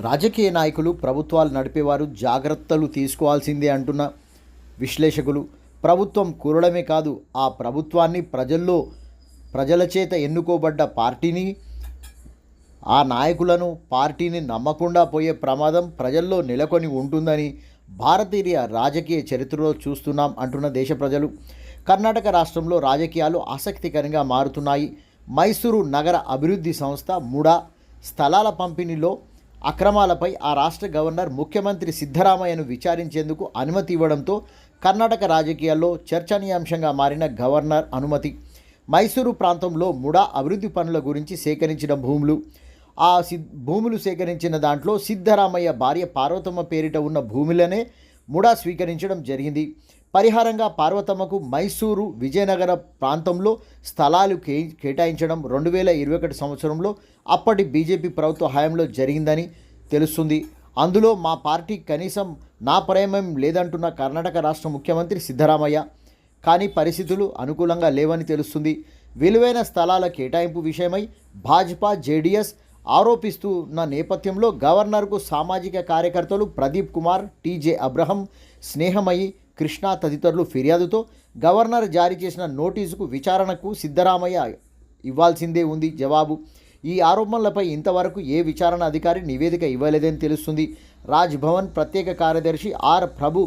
రాజకీయ నాయకులు ప్రభుత్వాలు నడిపేవారు జాగ్రత్తలు తీసుకోవాల్సిందే అంటున్న విశ్లేషకులు. ప్రభుత్వం కూరడమే కాదు ఆ ప్రభుత్వాన్ని ప్రజల్లో ప్రజల చేత ఎన్నుకోబడ్డ పార్టీని ఆ నాయకులను పార్టీని నమ్మకుండా పోయే ప్రమాదం ప్రజల్లో నెలకొని ఉంటుందని భారతీయ రాజకీయ చరిత్రలో చూస్తున్నాం అంటున్న దేశ ప్రజలు. కర్ణాటక రాష్ట్రంలో రాజకీయాలు ఆసక్తికరంగా మారుతున్నాయి. మైసూరు నగర అభివృద్ధి సంస్థ ముడా స్థలాల పంపిణీలో అక్రమాలపై ఆ రాష్ట్ర గవర్నర్ ముఖ్యమంత్రి సిద్ధరామయ్యను విచారించేందుకు అనుమతి ఇవ్వడంతో కర్ణాటక రాజకీయాల్లో చర్చనీయాంశంగా మారిన గవర్నర్ అనుమతి. మైసూరు ప్రాంతంలో ముడా అభివృద్ధి పనుల గురించి సేకరించిన భూములు. ఆ సి భూములు సేకరించిన దాంట్లో సిద్ధరామయ్య భార్య పార్వతమ్మ పేరిట ఉన్న భూములనే ముడా స్వీకరించడం జరిగింది. పరిహారంగా పార్వతమ్మకు మైసూరు విజయనగర ప్రాంతంలో స్థలాలు కే కేటాయించడం రెండు వేల ఇరవై ఒకటి సంవత్సరంలో అప్పటి బీజేపీ ప్రభుత్వ హయాంలో జరిగిందని తెలుస్తుంది. అందులో మా పార్టీ కనీసం నా ప్రమేయం లేదంటున్న కర్ణాటక రాష్ట్ర ముఖ్యమంత్రి సిద్ధరామయ్య. కానీ పరిస్థితులు అనుకూలంగా లేవని తెలుస్తుంది. విలువైన స్థలాల కేటాయింపు విషయమై భాజపా జేడీఎస్ ఆరోపిస్తున్న నేపథ్యంలో గవర్నర్కు సామాజిక కార్యకర్తలు ప్రదీప్ కుమార్ టీజే అబ్రహం స్నేహమయ్యి కృష్ణ తదితరులు ఫిర్యాదుతో గవర్నర్ జారీ చేసిన నోటీసుకు విచారణకు సిద్ధరామయ్య ఇవ్వాల్సిందే ఉంది జవాబు. ఈ ఆరోపణలపై ఇంతవరకు ఏ విచారణ అధికారి నివేదిక ఇవ్వలేదని తెలుస్తుంది. రాజ్భవన్ ప్రత్యేక కార్యదర్శి ఆర్ ప్రభు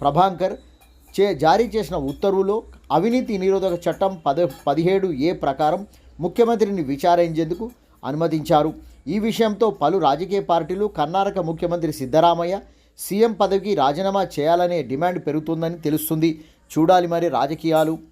ప్రభాంకర్ చే జారీ చేసిన ఉత్తర్వులో అవినీతి నిరోధక చట్టం పద పదిహేడు ఏ ప్రకారం ముఖ్యమంత్రిని విచారించేందుకు అనుమతించారు. ఈ విషయంతో పలు రాజకీయ పార్టీలు కర్ణాటక ముఖ్యమంత్రి సిద్ధరామయ్య సీఎం పదవికి రాజీనామా చేయాలనే డిమాండ్ పెరుగుతుందని తెలుస్తుంది. చూడాలి మరి రాజకీయాలు.